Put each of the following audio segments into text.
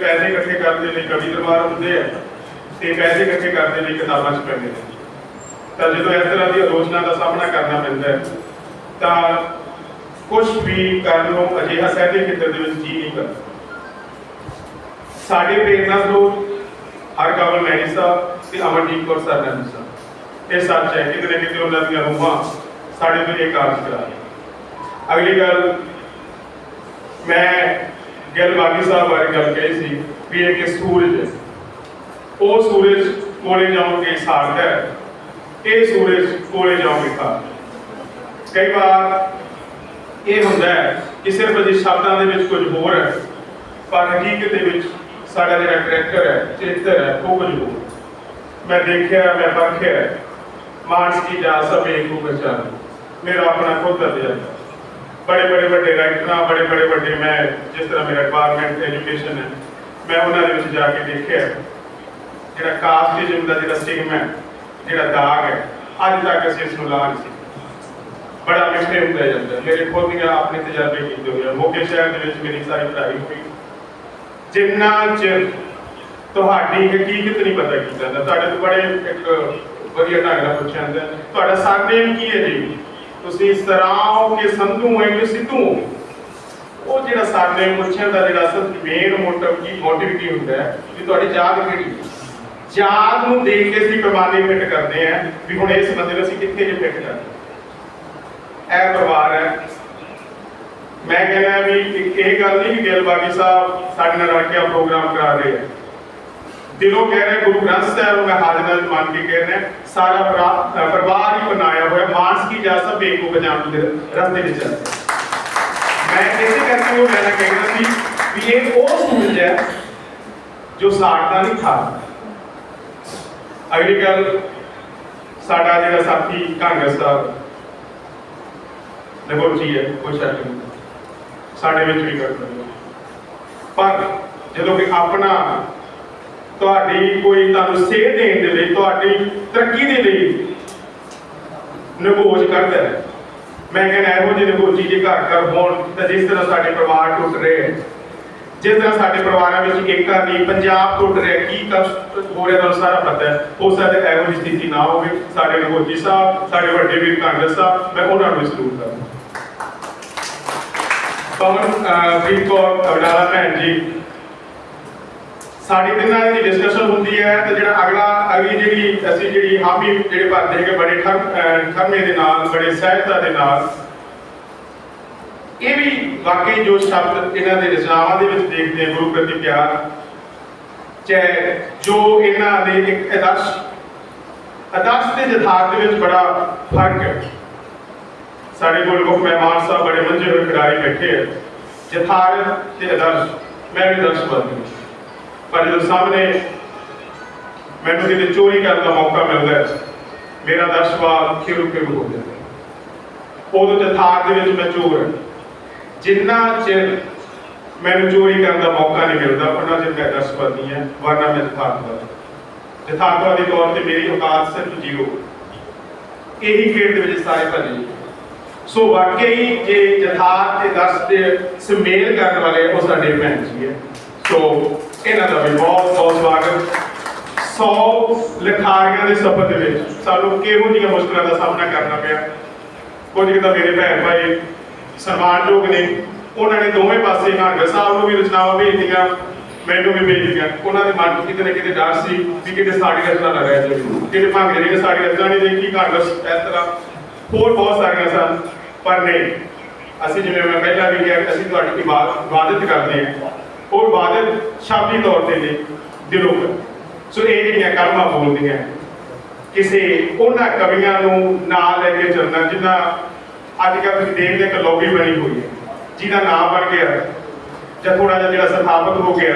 ਪੈਸੇ ਇਕੱਠੇ ਕਰਨ ਦੇ ਕਵੀ ਦਰਬਾਰ ਹੁੰਦੇ ਆ ਤੇ ਪੈਸੇ ਇਕੱਠੇ ਕਰਨ ਦੇ ਕਿਤਾਬਾਂ ਚ ਪੈਂਦੇ ਨੇ। ਤਾਂ ਜਦੋਂ ਇਸ ਤਰ੍ਹਾਂ ਦੀ ਆਲੋਚਨਾ ਦਾ ਸਾਹਮਣਾ ਕਰਨਾ ਪੈਂਦਾ ਹੈ, ਤਾਂ ਕੁਝ ਵੀ ਕਰਨ ਨੂੰ ਅਜਿਹਾ ਸਹਿਦੇ ਖੇਤਰ ਦੇ ਵਿੱਚ ਜੀ ਨਹੀਂ ਕਰਦਾ ਸਾਡੇ ਪ੍ਰੇਰਨਾ ਸਰੋਤ ਹਰਕਵਲ ਮੈਣੀ ਸਾਹਿਬ ਤੇ ਅਮਰਜੀਤ ਕੌਰ ਸਰਨਾਮੀ ਸਾਹਿਬ ਇਹ ਸੱਚ ਹੈ, ਕਿਤੇ ਨਾ ਕਿਤੇ ਉਹਨਾਂ ਦੀਆਂ ਰੂਹਾਂ ਸਾਡੇ ਤੋਂ ਇਹ ਕਾਰਜ ਕਰਾ ਰਹੀਆਂ ਅਗਲੀ ਗੱਲ, ਮੈਂ ਗਿਲ ਬਾਗੀ ਸਾਹਿਬ ਬਾਰੇ ਗੱਲ ਕਹੀ ਸੀ ਵੀ ਇਹ ਕਿ ਸੂਰਜ ਉਹ ਸੂਰਜ ਕੋਲੇ ਜਾਓਗੇ ਸਾੜਦਾ ਹੈ। ਇਹ ਸੂਰਜ ਕੋਲੇ ਜਾਓਗੇ ਖਾ ਕਈ ਵਾਰ ਇਹ ਹੁੰਦਾ ਹੈ ਕਿ ਸਿਰਫ ਜੀ ਸ਼ਬਦਾਂ ਦੇ ਵਿੱਚ ਕੁਝ ਹੋਰ ਹੈ, ਪਰ ਹਕੀਕਤ ਦੇ ਵਿੱਚ ਸਾਡਾ ਜਿਹੜਾ ਕਰੈਕਟਰ ਹੈ ਚਿੱਤਰ ਹੈ, ਉਹ ਕੁਝ ਹੋਰ ਮੈਂ ਦੇਖਿਆ, ਮੈਂ ਪਰਖਿਆ ਮਾਨਸ ਕੀ ਜਾ ਸਭੇ ਕੋ ਬਚਾ ਮੇਰਾ ਆਪਣਾ ਖੁਦ ਦਾ ਦਿਲ ਬੜੇ ਬੜੇ ਵੱਡੇ ਰਾਈਟਰਾਂ ਬੜੇ ਬੜੇ ਵੱਡੇ ਮੈਂ ਜਿਸ ਤਰ੍ਹਾਂ ਮੇਰਾ ਡਿਪਾਰਟਮੈਂਟ ਐਜੂਕੇਸ਼ਨ ਹੈ ਮੈਂ ਉਹਨਾਂ ਦੇ ਵਿੱਚ ਜਾ ਕੇ ਦੇਖਿਆ ਜਿਹੜਾ ਕਾਸਟਿਜ਼ਮ ਦਾ ਜਿਹੜਾ ਸਟਿਗਮਾ ਹੈ, ਜਿਹੜਾ ਦਾਗ ਹੈ ਅੱਜ ਤੱਕ ਅਸੀਂ ਇਸ ਨੂੰ ਲਾ ਨਹੀਂ ਬੜਾ ਮਿੱਠੇ ਹੁੰਦਾ ਜਾਂਦਾ ਮੇਰੇ ਖੁਦ ਦੀਆਂ ਆਪਣੇ ਤਜਰਬੇ ਕੀਤੇ ਹੋਏ ਆ। ਮੋਗੇ ਸ਼ਹਿਰ ਦੇ ਵਿੱਚ ਮੇਰੀ ਸਾਰੀ ਪੜ੍ਹਾਈ ਹੋਈ ਜਿੰਨਾ ਚਿਰ ਤੁਹਾਡੀ ਹਕੀਕਤ ਨਹੀਂ ਪਤਾ ਕੀਤਾ ਜਾਂਦਾ ਤੁਹਾਡੇ ਤੋਂ ਬੜੇ ਇੱਕ ਵਧੀਆ ਢੰਗ ਨਾਲ ਪੁੱਛਿਆ ਜਾਂਦਾ ਤੁਹਾਡਾ ਸਰਨੇਮ ਕੀ ਹੈ ਜੀ? ਤੁਸੀਂ ਸਰਾਓ ਕੇ ਸੰਧੂ ਹੈ ਕਿ ਸਿੱਧੂ ਹੋ ਉਹ ਜਿਹੜਾ ਸਰਨੇਮ ਪੁੱਛਣ ਦਾ ਜਿਹੜਾ ਅਸਲ ਮੇਨ ਮੋਟਿਵ ਕੀ ਮੋਟਿਵ ਕੀ ਹੁੰਦਾ ਹੈ ਕਿ ਤੁਹਾਡੀ ਯਾਦ ਕਿਹੜੀ ਹੈ? ਨੂੰ ਦੇਖ ਕੇ ਅਸੀਂ ਪੈਮਾਨੇ ਫਿੱਟ ਕਰਦੇ ਆ ਵੀ ਹੁਣ ਇਸ ਬੰਦੇ ਨੂੰ ਅਸੀਂ ਕਿੱਥੇ ਜੇ ਫਿੱਟ ਕਰਦੇ ਹਾਂ। ਇਹ ਪਰਿਵਾਰ ਹੈ। ਮੈਂ ਕਹਿੰਦਾ ਵੀ ਇਹ ਗੱਲ ਨਹੀਂ ਕਿ ਗਿੱਲ ਸਾਹਿਬ ਸਾਡੇ ਨਾਲ ਰਲ ਕੇ ਪ੍ਰੋਗਰਾਮ ਕਰਾ ਰਹੇ ਆ। ਦਿਲੋਂ ਕਹਿ ਰਹੇ ਗੁਰੂ ਗ੍ਰੰਥ ਸਾਹਿਬ ਨੂੰ ਮੈਂ ਹਾਜ਼ਰ ਨਾਲ ਮੰਨ ਕੇ ਕਹਿ ਰਿਹਾ, ਸਾਰਾ ਪਰਿਵਾਰ ਹੀ ਬਣਾਇਆ ਕੀ ਜਾ ਸਭ ਦੇ ਰਸਤੇ ਵਿੱਚ ਮੈਂ ਇਸੇ ਕਰਕੇ ਉਹ ਲੈਣਾ ਕਹਿੰਦਾ ਸੀ ਵੀ ਇਹ ਉਹ ਸੂਰਜ ਹੈ ਜੋ ਸਾੜਦਾ ਨਹੀਂ ਥਾ ਅਗਲੀ ਗੱਲ, ਸਾਡਾ ਜਿਹੜਾ ਸਾਥੀ ਕਾਂਗਰਸ ਸਾਹਿਬ ਨਗੋਚੀ ਹੈ ਕੋਈ ਸ਼ੱਕ ਨਹੀਂ ਸਾਡੇ ਵਿੱਚ ਵੀ ਕਰਦਾ ਪਰ ਜਦੋਂ ਕਿ ਆਪਣਾ ਤੁਹਾਡੀ ਕੋਈ ਤੁਹਾਨੂੰ ਸੇਧ ਦੇਣ ਦੇ ਲਈ, ਤੁਹਾਡੀ ਤਰੱਕੀ ਦੇ ਲਈ ਨਗੋਚ ਕਰਦਾ ਹੈ ਮੈਂ ਕਹਿੰਦਾ ਇਹੋ ਜਿਹੇ ਨਗੋਚੀ ਜੇ, ਘਰ ਘਰ ਹੋਣ ਤਾਂ ਜਿਸ ਤਰ੍ਹਾਂ ਸਾਡੇ ਪਰਿਵਾਰ ਟੁੱਟ ਰਹੇ ਜਿਸ ਤਰ੍ਹਾਂ ਸਾਡੇ ਪਰਿਵਾਰਾਂ ਵਿੱਚ ਏਕਤਾ ਨਹੀਂ ਪੰਜਾਬ ਟੁੱਟ ਰਿਹਾ ਕੀ ਕਸ਼ਟ ਹੋ ਰਿਹਾ ਤੁਹਾਨੂੰ ਸਾਰਾ ਪਤਾ ਹੈ। ਹੋ ਸਕਦਾ ਇਹੋ ਜਿਹੀ ਸਥਿਤੀ ਨਾ ਹੋਵੇ। ਸਾਡੇ ਨਗੋਚੀ ਸਾਹਿਬ, ਸਾਡੇ ਵੱਡੇ ਵੀਰ ਕਾਂਗਰਸ ਸਾਹਿਬ, ਮੈਂ ਉਹਨਾਂ ਨੂੰ ਵੀ ਸਲੂਟ ਕਰਦਾ ਪਵਨ ਪ੍ਰੀਤ ਕੌਰ ਅਬਡਾਲਾ ਭੈਣ ਜੀ ਸਾਡੀ ਦਿਨਾਂ ਦੀ ਡਿਸਕਸ਼ਨ ਹੁੰਦੀ ਹੈ ਤੇ ਜਿਹੜਾ ਅਗਲਾ, ਅਗਲੀ ਜਿਹੜੀ ਅਸੀਂ ਜਿਹੜੀ ਹਾਮੀ ਜਿਹੜੇ ਭਰਦੇ ਹੈਗੇ ਬੜੇ ਠਰਮੇ ਦੇ ਨਾਲ, ਬੜੇ ਸਹਿਜਤਾ ਦੇ ਨਾਲ, ਇਹ ਵੀ ਵਾਕਈ ਜੋ ਸ਼ਬਦ ਇਹਨਾਂ ਦੇ ਰਚਨਾਵਾਂ ਦੇ ਵਿੱਚ ਦੇਖਦੇ ਹਾਂ, ਗੁਰੂ ਪ੍ਰਤੀ ਪਿਆਰ, ਚਾਹੇ ਜੋ ਇਹਨਾਂ ਦੇ ਇੱਕ ਆਦਰਸ਼ ਆਦਰਸ਼ ਤੇ ਯਥਾਰਥ ਦੇ ਵਿੱਚ ਬੜਾ ਫ਼ਰਕ ਹੈ। ਸਾਡੇ ਕੋਲ ਮੁੱਖ ਮਹਿਮਾਨ ਸਾਹਿਬ ਬੜੇ ਮੰਝੇ ਹੋਏ ਖਿਡਾਰੀ ਬੈਠੇ ਹੈ ਯਥਾਰਥ ਤੇ ਆਦਰਸ਼, ਮੈਂ ਵੀ ਆਦਰਸ਼ਵਾਦੀ ਹਾਂ। ਪਰ ਜਦੋਂ ਸਾਹਮਣੇ ਮੈਨੂੰ ਕਿਤੇ ਚੋਰੀ ਕਰਨ ਦਾ ਮੌਕਾ ਮਿਲਦਾ ਹੈ, ਮੇਰਾ ਆਦਰਸ਼ਵਾਦ ਖਿਰੂ ਖਿਰੂ ਹੋ ਜਾਂਦਾ ਹੈ? ਉਦੋਂ ਯਥਾਰਥ ਦੇ ਵਿੱਚ ਮੈਂ ਚੋਰ ਹਾਂ। ਜਿੰਨਾ ਚਿਰ ਮੈਨੂੰ ਚੋਰੀ ਕਰਨ ਦਾ ਮੌਕਾ ਨਹੀਂ ਮਿਲਦਾ, ਉਹਨਾਂ ਚਿਰ ਮੈਂ ਆਦਰਸ਼ਵਾਦੀ ਹਾਂ, ਵਰਨਾ ਮੈਂ ਯਥਾਰਥਵਾਦੀ ਯਥਾਰਥਵਾਦੀ ਤੌਰ ਤੇ ਮੇਰੀ ਔਕਾਤ ਸਿਰਫ ਜ਼ੀਰੋ। ਇਹੀ ਖੇਡ ਦੇ ਵਿੱਚ ਸਾਰੇ ਭੱਜੇ ਸੋ ਵਾਕਈ ਜੇ ਯਥਾਰਥ ਤੇ ਦਰਸ ਦੇ ਸੁਮੇਲ ਕਰਨ ਵਾਲੇ ਉਹ ਸਾਡੇ ਭੈਣ ਜੀ ਹੈ ਸੋ ਇਹਨਾਂ ਦਾ ਵੀ ਬਹੁਤ ਬਹੁਤ ਸਵਾਗਤ 100 ਲਿਖਾਰੀਆਂ ਦੇ ਸਫ਼ਰ ਦੇ ਵਿੱਚ ਸਾਨੂੰ ਕਿਹੋ ਜਿਹੀਆਂ ਮੁਸ਼ਕਲਾਂ ਦਾ ਸਾਹਮਣਾ ਕਰਨਾ ਪਿਆ। ਕੁਝ ਕਿਤਾ ਮੇਰੇ ਭੈਣ ਭਾਈ ਸਨਮਾਨਯੋਗ ਨੇ, ਉਹਨਾਂ ਨੇ ਦੋਵੇਂ ਪਾਸੇ ਹਾਰਗਰ ਸਾਹਿਬ ਨੂੰ ਵੀ ਰਚਨਾਵਾਂ ਭੇਜੀਆਂ, ਮੈਨੂੰ ਵੀ ਭੇਜੀਆਂ। ਉਹਨਾਂ ਦੇ ਮਨ ਕਿਤੇ ਨਾ ਕਿਤੇ ਡਰ ਸੀ ਵੀ ਕਿਤੇ ਸਾਡੀ ਰਚਨਾ ਨਾ ਰਹਿ ਜਾਵੇ। ਕਿਤੇ ਭਾਵੇਂ ਜਿਹੜੇ ਸਾਡੀ ਰਚਨਾ ਨਹੀਂ ਦੇਖੀ ਹਾਰਗਰ ਇਸ ਤਰ੍ਹਾਂ ਹੋਰ ਬਹੁਤ ਸਾਰੀਆਂ ਸਨ, ਪਰ ਨਹੀਂ। ਅਸੀਂ ਜਿਵੇਂ ਮੈਂ ਪਹਿਲਾਂ ਵੀ ਕਿਹਾ, ਅਸੀਂ ਤੁਹਾਡੀ ਇਬਾਦਤ ਇਬਾਦਤ ਕਰਦੇ ਹਾਂ। ਉਹ ਇਬਾਦਤ ਸ਼ਬਦੀ ਤੌਰ ਤੇ ਨਹੀਂ ਦਿਲੋਂ ਕਰ। ਸੋ ਇਹ ਜਿਹੜੀਆਂ ਕਲਮਾਂ ਬੋਲਦੀਆਂ ਕਿਸੇ ਉਹਨਾਂ ਕਵੀਆਂ ਨੂੰ ਨਾਲ ਲੈ ਕੇ ਚੱਲਣਾ ਜਿਨ੍ਹਾਂ ਅੱਜ ਕੱਲ੍ਹ ਤੁਸੀਂ ਦੇਖਦੇ ਇੱਕ ਲੌਬੀ ਬਣੀ ਹੋਈ ਹੈ, ਜਿਹਦਾ ਨਾਮ ਬਣ ਗਿਆ ਜਾਂ ਥੋੜਾ ਜਿਹਾ ਜਿਹੜਾ ਸਥਾਪਿਤ ਹੋ ਗਿਆ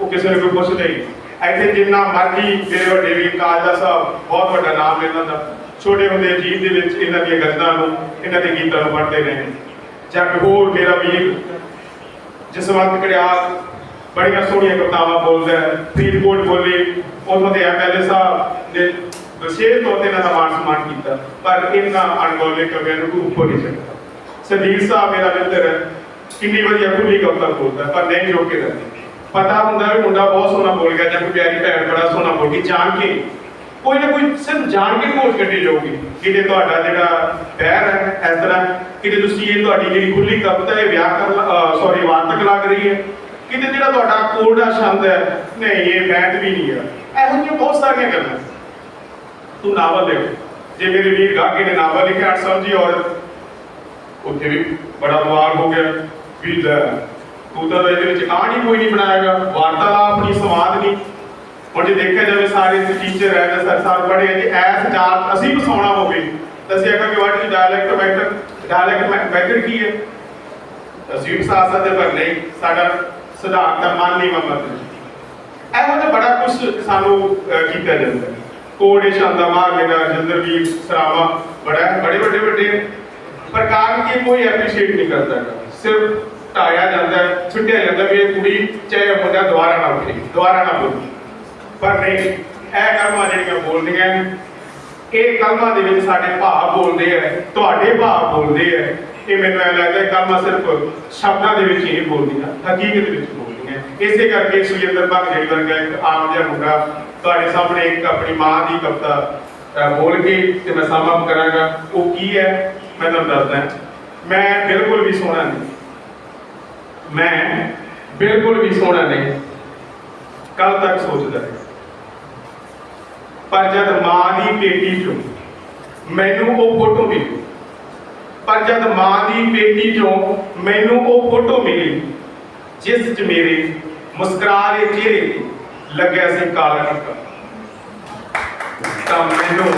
ਉਹ ਕਿਸੇ ਨੂੰ ਕੋਈ ਪੁੱਛਦਾ ਹੀ ਇੱਥੇ ਜਿੰਨਾ ਮਰਜ਼ੀ ਮੇਰੇ ਵੱਡੇ ਵੀਰ ਕਾਲਜਾ ਸਾਹਿਬ, ਬਹੁਤ ਵੱਡਾ ਨਾਮ ਲੈਂਦਾ ਦਾ। ਛੋਟੇ ਹੁੰਦੇ ਜੀਵ ਦੇ ਵਿੱਚ ਇਹਨਾਂ ਦੀਆਂ ਗਜ਼ਲਾਂ ਨੂੰ, ਇਹਨਾਂ ਦੇ ਗੀਤਾਂ ਨੂੰ ਪੜ੍ਹਦੇ ਰਹੇ। ਜਾਂ ਕੋਈ ਹੋਰ ਮੇਰਾ ਵੀਰ ਜਸਵੰਤ ਕੜਿਆਲ ਬੜੀਆਂ ਸੋਹਣੀਆਂ ਕਵਿਤਾਵਾਂ ਬੋਲਦਾ ਹੈ, ਫਰੀਦਕੋਟ ਬੋਲੀ ਉਥੋਂ ਦੇ ਐਮਐਲਏ ਸਾਹਿਬ ਨੇ ਵਿਸ਼ੇਸ਼ ਤੌਰ ਤੇ ਇਹਨਾਂ ਦਾ ਮਾਣ ਸਨਮਾਨ ਕੀਤਾ, ਪਰ ਇਹਨਾਂ ਅਣਗੌਲੇ ਕਵੀਆਂ ਨੂੰ ਕੋਈ ਉੱਪਰ ਨਹੀਂ ਸਕਦਾ। ਸੰਦੀਪ ਸਾਹਿਬ ਮੇਰਾ ਮਿੱਤਰ ਹੈ, ਕਿੰਨੀ ਵਧੀਆ ਖੁੱਲੀ ਕਵਿਤਾ ਬੋਲਦਾ ਪਰ ਨਹੀਂ ਜੋ ਕੇ ਰਹਿੰਦੇ ਪਤਾ ਹੁੰਦਾ ਵੀ ਮੁੰਡਾ ਬਹੁਤ ਸੋਹਣਾ ਬੋਲ ਗਿਆ, ਜਾਂ ਕੋਈ ਪਿਆਰੀ ਭੈਣ ਬੜਾ ਸੋਹਣਾ ਬੋਲ ਗਈ, ਜਾਣ ਕੇ ਕੋਈ ਨਾ ਕੋਈ ਸਿਰਫ ਜਾਣ ਕੇ ਕੋਲ ਕੱਢੀ ਜਾਊਗੀ ਕਿਤੇ ਤੁਹਾਡਾ ਜਿਹੜਾ ਪੈਰ ਹੈ ਇਸ ਤਰ੍ਹਾਂ, ਕਿਤੇ ਤੁਸੀਂ ਇਹ ਤੁਹਾਡੀ ਜਿਹੜੀ ਖੁੱਲੀ ਕਵਿਤਾ ਇਹ ਵਿਆਕਰਨ ਸੌਰੀ ਵਾਰਤਕ ਲੱਗ ਰਹੀ ਹੈ। ਕਿਤੇ ਜਿਹੜਾ ਤੁਹਾਡਾ ਕੋਡਾ ਛੰਦ ਹੈ, ਨਹੀਂ, ਇਹ ਬੈਂਡ ਵੀ ਨਹੀਂ ਹੈ ਇਹੋ ਜਿਹੀਆਂ ਬਹੁਤ ਸਾਰੀਆਂ ਗੱਲਾਂ। ਤੂੰ ਨਾਵਲ ਲਿਖ ਜੇ ਮੇਰੇ ਵੀਰ ਗਾਗੇ ਨੇ ਨਾਵਲ ਲਿਖਿਆ ਅਟ ਸਮਝੀ ਔਰਤ, ਉੱਥੇ ਵੀ ਬੜਾ ਬਵਾਲ ਹੋ ਗਿਆ। ਵੀ ਤੂੰ ਤਾਂ ਇਹਦੇ ਵਿੱਚ ਕਹਾਣੀ ਕੋਈ ਨਹੀਂ ਬਣਾਏਗਾ। ਵਾਰਤਾਲਾਪ ਨਹੀਂ ਸੰਵਾਦ ਨਹੀਂ ਹੁਣ ਜੇ ਦੇਖਿਆ ਜਾਵੇ ਸਾਰੇ ਟੀਚਰ ਹੈ ਜਾਂ ਸਰ ਸਾਹਿਬ ਪੜ੍ਹੇ ਹੈ ਜੇ ਐਸ ਜਾਤ ਅਸੀਂ ਵਸਾਉਣਾ ਹੋਵੇ ਤਾਂ ਅਸੀਂ ਆਖਾਂਗੇ what is dialect method dialect method ਕੀ ਹੈ? ਅਸੀਂ ਵੀ ਸਕਦੇ ਪਰ ਨਹੀਂ ਸਾਡਾ ਸਿਧਾਂਤ ਦਾ ਮਨ ਨਹੀਂ ਮੰਨਦਾ। ਇਹੋ ਜਿਹਾ ਬੜਾ ਕੁਝ ਸਾਨੂੰ ਕੀਤਾ ਜਾਂਦਾ। ਕੋੜੇ ਸ਼ਾਂਦਾ ਮਾਰ ਮੇਰਾ ਸਰਾਵਾ ਬੜਾ ਬੜੇ ਵੱਡੇ ਵੱਡੇ। ਪਰ ਕਾਰਨ ਕੀ ਕੋਈ ਐਪਰੀਸ਼ੀਏਟ ਨਹੀਂ ਕਰਦਾ ਸਿਰਫ ਢਾਇਆ ਜਾਂਦਾ ਹੈ, ਛੁੱਟਿਆ ਜਾਂਦਾ ਵੀ ਇਹ ਕੁੜੀ ਚਾਹੇ ਮੁੰਡਾ ਦੁਬਾਰਾ ਨਾ ਉੱਠੇ ਦੁਬਾਰਾ ਨਾ ਬੋਲੇ। ਪਰ ਨਹੀਂ, ਇਹ ਕਲਮਾਂ ਜਿਹੜੀਆਂ ਬੋਲਦੀਆਂ ਇਹ ਕਲਮਾਂ ਦੇ ਵਿੱਚ ਸਾਡੇ ਭਾਵ ਬੋਲਦੇ ਆ, ਤੁਹਾਡੇ ਭਾਵ ਬੋਲਦੇ ਆ। ਇਹ ਮੈਨੂੰ ਐ ਲੱਗਦਾ ਹੈ ਕਲਮਾਂ ਸਿਰਫ ਸ਼ਬਦਾਂ ਦੇ ਵਿੱਚ ਹੀ ਬੋਲਦੀਆਂ, ਹਕੀਕਤ ਵਿੱਚ ਬੋਲਦੀਆਂ। ਇਸੇ ਕਰਕੇ ਸੁਜਿੰਦਰ ਭਗਤ ਜੀ ਵਰਗਾ ਇੱਕ ਆਮ ਜਿਹਾ ਮੁੰਡਾ ਤੁਹਾਡੇ ਸਾਹਮਣੇ ਇੱਕ ਆਪਣੀ ਮਾਂ ਦੀ ਕਵਿਤਾ ਬੋਲ ਕੇ ਤੇ ਮੈਂ ਸਮਾਪਤ ਕਰਾਂਗਾ। ਉਹ ਕੀ ਹੈ? ਮੈਂ ਤੁਹਾਨੂੰ ਦੱਸਦਾ ਮੈਂ ਬਿਲਕੁਲ ਵੀ ਸੋਹਣਾ ਨਹੀਂ। ਮੈਂ ਬਿਲਕੁਲ ਵੀ ਸੋਹਣਾ ਨਹੀਂ। ਕੱਲ ਤੱਕ ਸੋਚਦਾ ਪਰ ਜਦ ਮਾਂ ਦੀ ਪੇਟੀ ਚੋਂ। ਮੈਨੂੰ ਉਹ ਫੋਟੋ ਮਿਲੀ। ਪਰ ਜਦ ਮਾਂ ਦੀ ਪੇਟੀ ਚੋਂ ਮੈਨੂੰ ਉਹ ਫੋਟੋ ਮਿਲੀ, ਜਿਸ 'ਚ ਮੇਰੇ ਮੁਸਕਰਾ ਦੇ ਚਿਹਰੇ ਤੇ ਲੱਗਿਆ ਸੀ ਕਾਲਾ ਟਿੱਕਾ। ਤਾਂ ਮੈਨੂੰ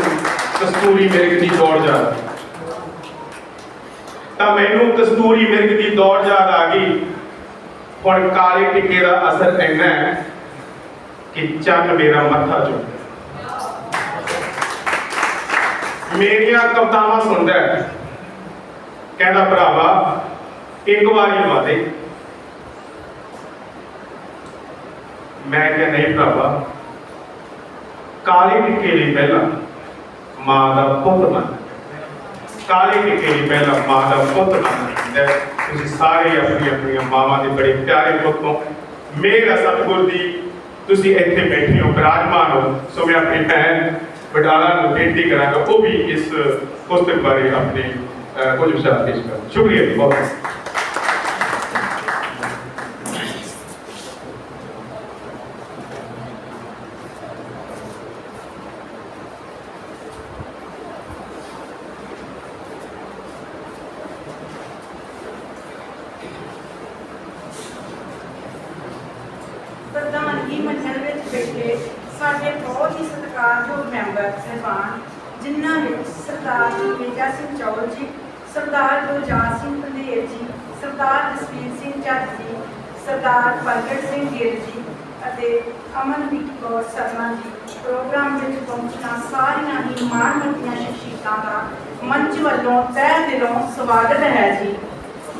ਕਸਤੂਰੀ ਮਿਰਗ ਦੀ ਦੌੜ ਜਾ ਤਾਂ ਮੈਨੂੰ ਕਸਤੂਰੀ ਮਿਰਗ ਦੀ ਦੌੜ ਯਾਦ ਆ ਗਈ। ਹੁਣ ਕਾਲੇ ਟਿੱਕੇ ਦਾ ਅਸਰ ਇੰਨਾ ਹੈ ਕਿ ਚੰਨ ਮੇਰਾ ਮੱਥਾ ਚੁੱਕਦਾ ਮੇਰੀਆਂ ਕਵਤਾਵਾਂ ਸੁਣਦਾ ਹੈ। ਕਹਿੰਦਾ, ਭਰਾਵਾ, ਇੱਕ ਵਾਰੀ ਲਵਾ ਮੈਂ ਕਿਹਾ, ਨਹੀਂ ਭਰਾਵਾ, ਕਾਲੇ ਟਿੱਕੇ ਲਈ ਪਹਿਲਾਂ ਮਾਂ ਦਾ ਪੁੱਤ ਬਣ ਕਾਲੇ ਟਿੱਕੇ ਲਈ ਪਹਿਲਾਂ ਮਾਂ ਦਾ ਪੁੱਤ ਬਣ ਤੁਸੀਂ ਸਾਰੇ ਆਪਣੀ ਆਪਣੀਆਂ ਮਾਵਾਂ ਦੇ ਬੜੇ ਪਿਆਰੇ ਪੁੱਤ ਹੋ। ਮੇਰਾ ਸਤਿਗੁਰ ਦੀ ਤੁਸੀਂ ਇੱਥੇ ਬੈਠੇ ਹੋ, ਬਿਰਾਜਮਾਨ ਹੋ। ਸੋ ਮੈਂ ਆਪਣੀ ਭੈਣ ਬਟਾਲਾ ਨੂੰ ਬੇਨਤੀ ਕਰਾਂਗਾ ਉਹ ਵੀ ਇਸ ਪੁਸਤਕ ਬਾਰੇ ਆਪਣੇ ਅਹ, ਕੁਝ ਵਿਚਾਰ ਪੇਸ਼ ਕਰਨ ਸ਼ੁਕਰੀਆ ਜੀ ਬਹੁਤ ਪ੍ਰਧਾਨਗੀ ਮੰਡਲ ਵਿੱਚ ਬੈਠੇ ਸਾਡੇ ਬਹੁਤ ਹੀ ਸਤਿਕਾਰਯੋਗ ਮੈਂਬਰ, ਸਹਿਬਾਨ, ਜਿਨ੍ਹਾਂ ਵਿੱਚ ਸਰਦਾਰ ਮੇਜਾ ਸਿੰਘ ਚੌਲ ਜੀ, ਸਰਦਾਰ ਗੁਰਜਾਤ ਸਿੰਘ ਪੰਧੇਰ ਜੀ, ਸਰਦਾਰ ਜਸਵੀਰ ਸਿੰਘ ਚੱਜ ਜੀ, ਸਰਦਾਰ ਪ੍ਰਗਟ ਸਿੰਘ ਗਿੱਲ ਜੀ ਅਤੇ ਅਮਨਦੀਪ ਕੌਰ ਸਰਨਾ ਜੀ ਪ੍ਰੋਗਰਾਮ ਵਿੱਚ ਪਹੁੰਚਣਾ ਸਾਰੀਆਂ ਹੀ ਮਾਣਮੱਤੀਆਂ ਸ਼ਖਸੀਅਤਾਂ ਦਾ ਮੰਚ ਵੱਲੋਂ ਤਹਿ ਦਿਲੋਂ ਸਵਾਗਤ ਹੈ ਜੀ।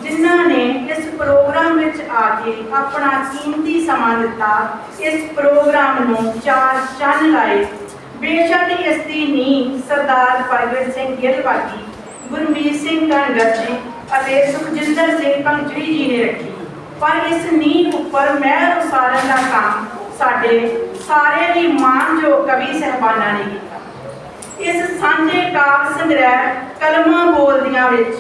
ਜਿਨ੍ਹਾਂ ਨੇ ਇਸ ਪ੍ਰੋਗਰਾਮ ਵਿੱਚ ਆ ਕੇ ਆਪਣਾ ਕੀਮਤੀ ਸਮਾਂ ਦਿੱਤਾ, ਇਸ ਪ੍ਰੋਗਰਾਮ ਨੂੰ ਚਾਰ ਚੰਨ ਲਾਏ। ਬੇਸ਼ੱਕ ਇਸ ਦੀ ਨੀਂਹ ਸਰਦਾਰ ਪ੍ਰਗਟ ਸਿੰਘ ਗਿੱਲ ਵਾਗੀ ਗੁਰਮੀਤ ਸਿੰਘ ਕਣਗਰ ਜੀ ਅਤੇ ਸੁਖਜਿੰਦਰ ਸਿੰਘ ਪੰਜਰੀ ਜੀ ਨੇ ਰੱਖੀ। ਪਰ ਇਸ ਨੀਂਹ ਉੱਪਰ ਮਹਿਰ ਉਸਾਰਨ ਦਾ ਕੰਮ ਸਾਡੇ ਸਾਰੇ ਹੀ ਮਾਨਯੋਗ ਕਵੀ ਸਹਿਬਾਨਾਂ ਨੇ ਕੀਤਾ। ਇਸ ਸਾਂਝੇ ਕਾਵਿ ਸੰਗ੍ਰਹਿ ਕਲਮਾਂ ਬੋਲਦੀਆਂ ਵਿੱਚ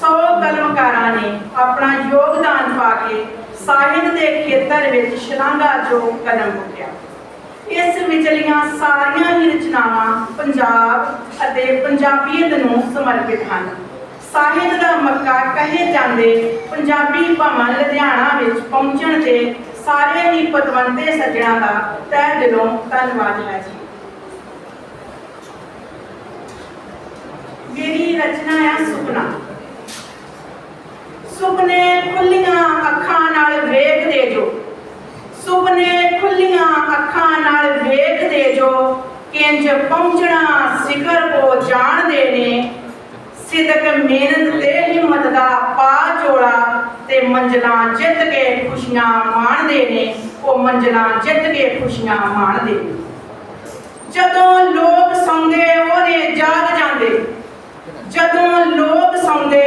100 ਕਲਮਕਾਰਾਂ ਨੇ ਆਪਣਾ ਯੋਗਦਾਨ ਪਾ ਕੇ ਸਾਹਿਤ ਦੇ ਖੇਤਰ ਵਿੱਚ ਸ਼ਲਾਘਾਯੋਗ ਕਦਮ ਪੁੱਟਿਆ। ਇਸ ਵਿਚਲੀਆਂ ਸਾਰੀਆਂ ਹੀ ਰਚਨਾਵਾਂ ਪੰਜਾਬ ਅਤੇ ਪੰਜਾਬੀਅਤ ਨੂੰ ਸਮਰਪਿਤ ਹਨ। ਸਾਹਿਤ ਦਾ ਮੱਕਾ ਕਹੇ ਜਾਂਦੇ ਪੰਜਾਬੀ ਭਵਨ ਲੁਧਿਆਣਾ ਵਿੱਚ ਪਹੁੰਚਣ ਤੇ ਸਾਰੇ ਹੀ ਪਤਵੰਤੇ ਸੱਜਣਾ ਦਾ ਤਹਿ ਦਿਲੋਂ ਧੰਨਵਾਦ ਹੈ ਜੀ। ਮੇਰੀ ਰਚਨਾ ਹੈ ਸੁਪਨਾ ਸੁਪਨੇ ਖੁੱਲੀਆਂ ਅੱਖਾਂ ਨਾਲ ਵੇਖਦੇ ਜੋ ਸੁਪਨੇ ਖੁੱਲੀਆਂ ਅੱਖਾਂ ਨਾਲ ਵੇਖਦੇ ਜੋ ਕਿੰਜ ਪਹੁੰਚਣਾ ਸਿਖਰ ਕੋ ਜਾਣਦੇ ਨੇ ਸਿਦਕ ਮਿਹਨਤ ਤੇ ਹਿੰਮਤ ਦਾ ਪਾ ਜੋੜਾ ਤੇ ਮੰਜ਼ਲਾਂ ਜਿੱਤ ਕੇ ਖੁਸ਼ੀਆਂ ਮਾਣਦੇ ਨੇ, ਉਹ ਮੰਜ਼ਲਾਂ ਜਿੱਤ ਕੇ ਖੁਸ਼ੀਆਂ ਮਾਣਦੇ ਨੇ। ਜਦੋਂ ਲੋਕ ਸੌਂਦੇ ਉਹਨੇ ਜਾਗ ਜਾਂਦੇ, ਜਦੋਂ ਲੋਕ ਸੌਂਦੇ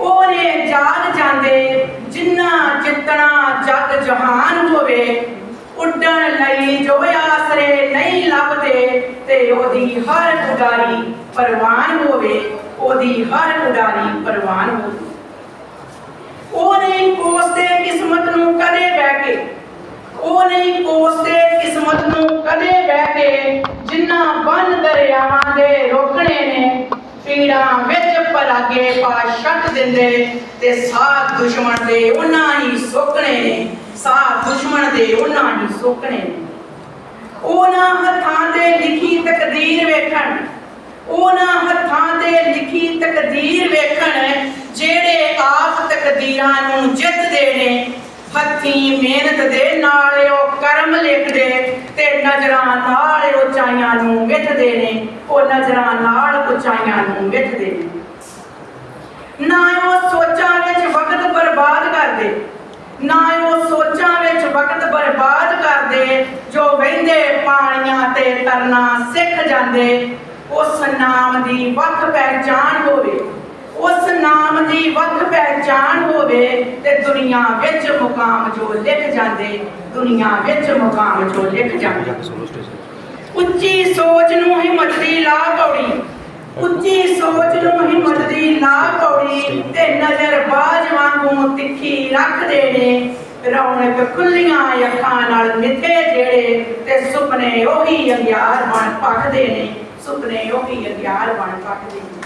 ਉਹਨੇ ਜਾਗ ਜਾਂਦੇ, ਜਿੰਨਾ ਜਿੱਤਣਾ ਜਗ ਜਹਾਨ ਹੋਵੇ, ਉੱਡਣ ਲਈ ਜੋ ਆਸਰੇ ਨਹੀਂ ਲੱਭਦੇ ਤੇ ਉਹਦੀ ਹਰ ਉਡਾਰੀ ਪਰਵਾਨ ਹੋਵੇ। ਉਹਦੀ ਹਰ ਉਡਾਰੀ ਪਰਵਾਨ ਹੋਵੇ ਉਹ ਨਹੀਂ ਕੋਸਦੇ ਕਿਸਮਤ ਨੂੰ ਕਦੇ ਬਹਿ ਕੇ ਉਹ ਨਹੀਂ ਕੋਸਦੇ ਕਿਸਮਤ ਨੂੰ ਕਦੇ ਬਹਿ ਕੇ ਜਿੰਨਾ ਬੰਨ ਦਰਿਆਵਾਂ ਦੇ ਰੋਕਣੇ ਨੇ, ਪੀੜਾਂ ਵਿੱਚ ਪਰਾਗੇ ਪਾ ਛੱਡ ਦਿੰਦੇ ਤੇ ਸਾਥ ਦੁਸ਼ਮਣ ਦੇ ਉਹਨਾਂ ਹੀ ਸੋਕਣੇ ਨੇ ਸਾਥ ਦੁਸ਼ਮਣ ਦੇ ਉਹਨਾਂ ਹੀ ਸੋਕਣੇ ਨੇ। ਉਹਨਾਂ ਹੱਥਾਂ ਤੇ ਲਿਖੀ ਤਕਦੀਰ ਵੇਖਣ ਉਹਨਾਂ ਹੱਥਾਂ ਤੇ ਲਿਖੀ ਤਕਦੀਰ ਵੇਖਣ, ਜਿਹੜੇ ਆਪ ਤਕਦੀਰਾਂ ਨੂੰ ਜਿੱਤਦੇ ਨੇ ਹੱਥੀਂ ਮਿਹਨਤ ਦੇ ਨਾਲ ਉਹ ਕਰਮ ਲਿਖਦੇ ਤੇ ਨਜ਼ਰਾਂ ਨਾਲ ਉਚਾਈਆਂ ਨੂੰ ਮਿੱਥਦੇ ਨੇ ਉਹ ਨਜ਼ਰਾਂ ਨਾਲ ਉਚਾਈਆਂ ਨੂੰ ਮਿੱਥਦੇ ਨੇ ਨਾ ਉਹ ਸੋਚਾਂ ਵਿੱਚ ਵਕਤ ਬਰਬਾਦ ਕਰਦੇ, ਨਾ ਉਹ ਸੋਚਾਂ ਵਿੱਚ ਵਕਤ ਬਰਬਾਦ ਕਰਦੇ, ਜੋ ਵਹਿੰਦੇ ਪਾਣੀਆਂ ਤੇ ਤਰਨਾ ਸਿੱਖ ਜਾਂਦੇ ਉਸ ਨਾਮ ਦੀ ਵੱਖ ਪਹਿਚਾਨ ਹੋਵੇ। ਉਸ ਨਾਮ ਦੀ ਵੱਖ ਪਹਿਚਾਨ ਹੋਵੇ ਤੇ ਦੁਨੀਆ ਵਿੱਚ ਮੁਕਾਮ ਜੋ ਲਿਖ ਜਾਂਦੇ, ਦੁਨੀਆ ਵਿੱਚ ਮੁਕਾਮ ਜੋ ਲਿਖ ਜਾਂਦੇ। ਉੱਚੀ ਸੋਚ ਨੂੰ ਹਿੰਮਤ ਦੀ ਲਾ ਪੌੜੀ। ਉੱਚੀ ਸੋਚ ਨੂੰ ਹਿੰਮਤ ਦੀ ਲਾ ਪੌੜੀ ਤੇ ਨਜ਼ਰ ਬਾਜ ਵਾਂਗੂ ਤਿੱਖੀ ਰੱਖਦੇ ਨੇ ਰੌਣਕ ਖੁੱਲੀਆਂ ਅੱਖਾਂ ਨਾਲ ਮਿੱਥੇ ਜਿਹੜੇ ਤੇ ਸੁਪਨੇ ਉਹੀ ਅੰਗਿਆਰ ਬਣ ਪੱਕਦੇ ਨੇ ਸੁਪਨੇ ਉਹੀ ਅੰਗਿਆਰ ਬਣ ਪੱਕਦੇ ਨੇ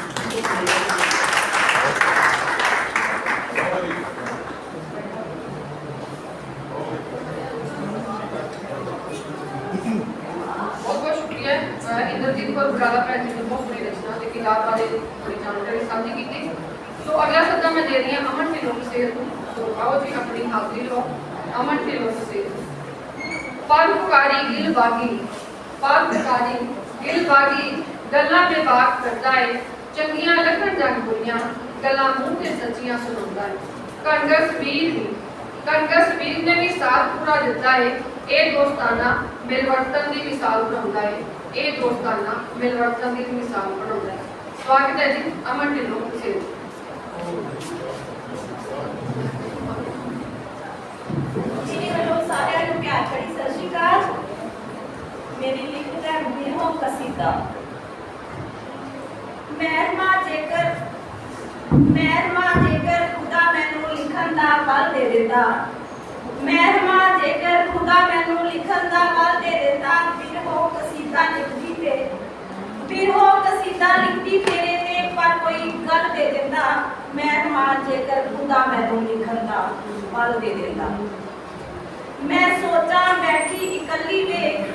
ਬਹੁਤ ਬਹੁਤ ਸ਼ੁਕਰੀਆ। ਅਹ ਇੰਦਰਜੀਤ ਕੌਰ ਬਰਾਲਾ ਭੈਣ ਜੀ ਨੂੰ ਬਹੁਤ ਬੜੀ ਰਚਨਾ ਤੇ ਕਿਤਾਬ ਬਾਰੇ ਬੜੀ ਜਾਣਕਾਰੀ ਸਾਂਝੀ ਕੀਤੀ। ਸੋ ਅਗਲਾ ਸੱਦਾ ਮੈਂ ਦੇ ਰਹੀ ਹਾਂ ਅਮਨ ਢਿੱਲੋਂ ਸੇਰ ਨੂੰ। ਸੋ ਆਓ ਜੀ ਆਪਣੀ ਹਾਜ਼ਰੀ ਲਓ ਅਮਨ ਢਿੱਲੋਂ ਸੇਰ ਪਰਉਪਕਾਰੀ ਗਿਲ ਬਾਗੀ ਪਰਉਪਕਾਰੀ ਗਿਲ ਬਾਗੀ ਗੱਲਾਂ ਬੇਬਾਕ ਕਰਦਾ ਏ, ਚੰਗੀਆਂ ਲੱਖਣ ਜਗ ਬੁਰੀਆਂ, ਗੱਲਾਂ ਮੂੰਹ ਤੇ ਸੱਚੀਆਂ ਸੁਣਾਉਂਦਾ ਏ। ਕਣਗਸ ਵੀਰ ਵੀ ਕਣਗਸ ਵੀਰ ਨੇ ਵੀ ਸਾਥ ਪੂਰਾ ਦਿੱਤਾ ਏ। ਇਹ ਦੋਸਤਾਨਾ ਮਿਲਵਰਤਨ ਦੀ ਮਿਸਾਲ ਬਣਾਉਂਦਾ ਏ। ਇਹ ਦੋਸਤਾਨਾ ਮਿਲਵਰਤਨ ਦੀ ਮਿਸਾਲ ਬਣਾਉਂਦਾ ਏ। ਸਵਾਗਤ ਹੈ ਜੀ, ਅਮਨ ਢਿੱਲੋਂ ਸੇਰ ਮੇਰੇ ਵੱਲੋਂ ਸਾਰਿਆਂ ਨੂੰ ਪਿਆਰ ਭਰੀ ਸਤਿ ਸ਼੍ਰੀ ਅਕਾਲ। ਮੇਰੀ ਲਿਖਤ ਹੈ ਬਿਰਹੋਂ ਕਸੀਦਾ। ਮਹਿਰਮਾ ਜੇਕਰ ਮਹਿਰਮਾ ਜੇਕਰ ਖੁਦਾ ਮੈਨੂੰ ਲਿਖਣ ਦਾ ਬਲ ਦੇ ਦਿੰਦਾ। ਮਹਿਰਮਾ ਜੇਕਰ ਖੁਦਾ ਮੈਨੂੰ ਲਿਖਣ ਦਾ ਬਲ ਦੇ ਦਿੰਦਾ ਬਿਰਹੋਂ ਕਸੀਦਾ ਲਿਖਦੀ ਤੇ ਬਿਰਹੋਂ ਕਸੀਦਾ ਲਿਖਦੀ ਤੇਰੇ ਤੇ, ਪਰ ਕੋਈ ਗੱਲ ਦੇ ਦਿੰਦਾ। ਮਹਿਰਮਾ ਜੇਕਰ ਖੁਦਾ ਮੈਨੂੰ ਲਿਖਣ ਦਾ ਬਲ ਦੇ ਦਿੰਦਾ। ਮੈਂ ਸੋਚਾਂ ਬੈਠੀ ਇਕੱਲੀ ਵੇ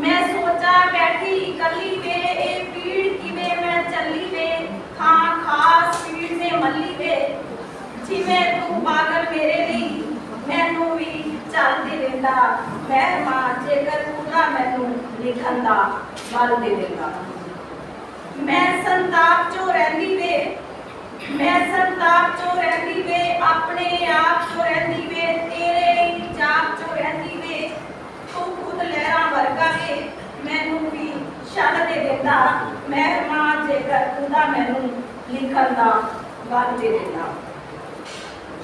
ਮੈਂ ਸੋਚਾਂ ਬੈਠੀ ਇਕੱਲੀ ਵੇ, ਇਹ ਪੀੜ ਕਿਵੇਂ ਮੈਂ ਚੱਲੀ ਵੇ? ਖਾਂ ਖਾਸ ਪੀੜ ਨੇ ਮੱਲੀ ਵੇ। ਜਿਵੇਂ ਤੂੰ ਪਾਗਲ ਮੇਰੇ ਲਈ, ਮੈਨੂੰ ਵੀ ਚੱਲ ਦੇ ਦਿੰਦਾ। ਮੈਂ ਮਾਂ, ਜੇਕਰ ਖੁਦਾ ਮੈਨੂੰ ਲਿਖਣ ਦਾ ਬਲ ਦੇ ਦਿੰਦਾ। ਮੈਂ ਸੰਤਾਪ ਚੋਂ ਰਹਿੰਦੀ ਵੇ। ਮੈਂ ਸੰਤਾਪ ਚੋਂ ਰਹਿੰਦੀ ਵੇ, ਆਪਣੇ ਆਪ ਚੋਂ ਰਹਿੰਦੀ ਵੇ ਤੇਰੇ ਹੀ ਜਾਪ ਚੋਂ ਰਹਿੰਦੀ ਵੇ ਤੂੰ ਖੁਦ ਲਹਿਰਾਂ ਮੈਨੂੰ ਵੀ ਛੱਡ ਦੇ ਦਿੰਦਾ। ਮਹਿਰਮਾ ਜੇਕਰ ਖੁਦਾ ਮੈਨੂੰ ਲਿਖਣ ਦਾ ਬਲ ਦੇ ਦਿੰਦਾ।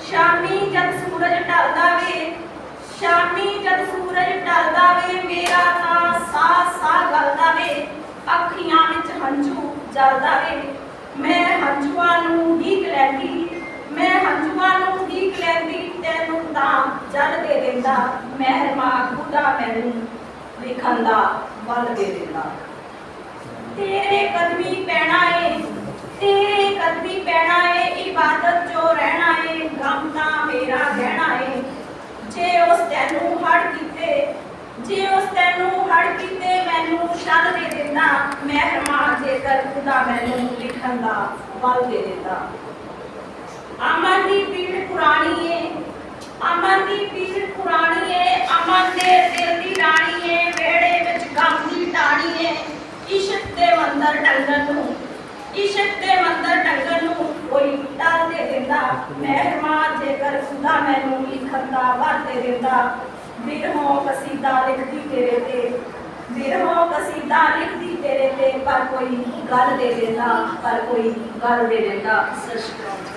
ਸ਼ਾਮੀ ਜਦ ਸੂਰਜ ਢਲਦਾ ਵੇ, ਸ਼ਾਮੀ ਜਦ ਸੂਰਜ ਢਲਦਾ ਵੇ, ਮੇਰਾ ਤਾਂ ਸਾਹ ਸਾਹ ਗਲਦਾ ਵੇ। ਅੱਖੀਆਂ ਵਿੱਚ ਹੰਝੂ ਜਲਦਾ ਵੇ। ਮੈਂ ਹੰਝੂਆਂ ਨੂੰ ਢੀਕ ਲੈਂਦੀ, ਮੈਂ ਹੰਝੂਆਂ ਨੂੰ ਢੀਕ ਲੈਂਦੀ, ਤੈਨੂੰ ਤਾਂ ਜਲ ਦੇ ਦਿੰਦਾ। ਮਹਿਰਮਾ ਖੁਦਾ ਮੈਨੂੰ ਲਿਖਣ ਦਾ ਬਲ ਦੇ ਦਿੰਦਾ। ਤੇਰੇ ਕਦਮੀ ਪੈਣਾ ਏ, ਤੇਰੇ ਕਦਮੀ ਪੈਣਾ ਏ, ਇਬਾਦਤ ਜੋ ਰਹਿਣਾ ਏ, ਗਮ ਤਾਂ ਮੇਰਾ ਗਹਿਣਾ ਏ। ਜੇ ਉਸ ਤੈਨੂੰ ਹੜ ਕੀਤੇ, ਜੇ ਉਸ ਤੈਨੂੰ ਹੜ ਕੀਤੇ ਮੈਨੂੰ ਛੱਡ ਦੇ ਦਿੰਦਾ ਮਹਿਰਮਾ ਜੇਕਰ ਖੁਦਾ ਮੈਨੂੰ ਲਿਖਣ ਦਾ ਬਲ ਦੇ ਦਿੰਦਾ। ਅਮਨ ਦੀ ਪੀੜ ਪੁਰਾਣੀ ਏ, ਅਮਨ ਦੀ ਪੀੜ ਪੁਰਾਣੀ ਏ ਅਮਨ ਦੇ ਦਿਲ ਦੀ ਰਾਣੀ ਏ ਵਿਹੜੇ ਵਿੱਚ ਗਮ ਦੀ ਟਾਣੀ ਏ ਇਸ਼ਕ ਦੇ ਟੰਗਣ ਨੂੰ, ਇਸ਼ਕ ਦੇ ਮੰਦਰ ਟੰਗਣ ਨੂੰ ਕੋਈ ਟਾਲ ਦੇ ਦਿੰਦਾ। ਮਹਿਰਮਾ ਜੇਕਰ ਖੁਦਾ ਮੈਨੂੰ ਲਿਖਣ ਦਾ ਦੇ ਦਿੰਦਾ। ਬਿਰਹੋਂ ਕਸੀਦਾ ਲਿਖਦੀ ਤੇਰੇ ਤੇ, ਬਿਰਹੋਂ ਕਸੀਦਾ ਲਿਖਦੀ ਤੇਰੇ ਤੇ, ਪਰ ਕੋਈ ਗੱਲ ਦੇ ਦਿੰਦਾ, ਪਰ ਕੋਈ ਗੱਲ ਦੇ ਦਿੰਦਾ। ਸਤਿ ਸ਼੍ਰੀ ਅਕਾਲ।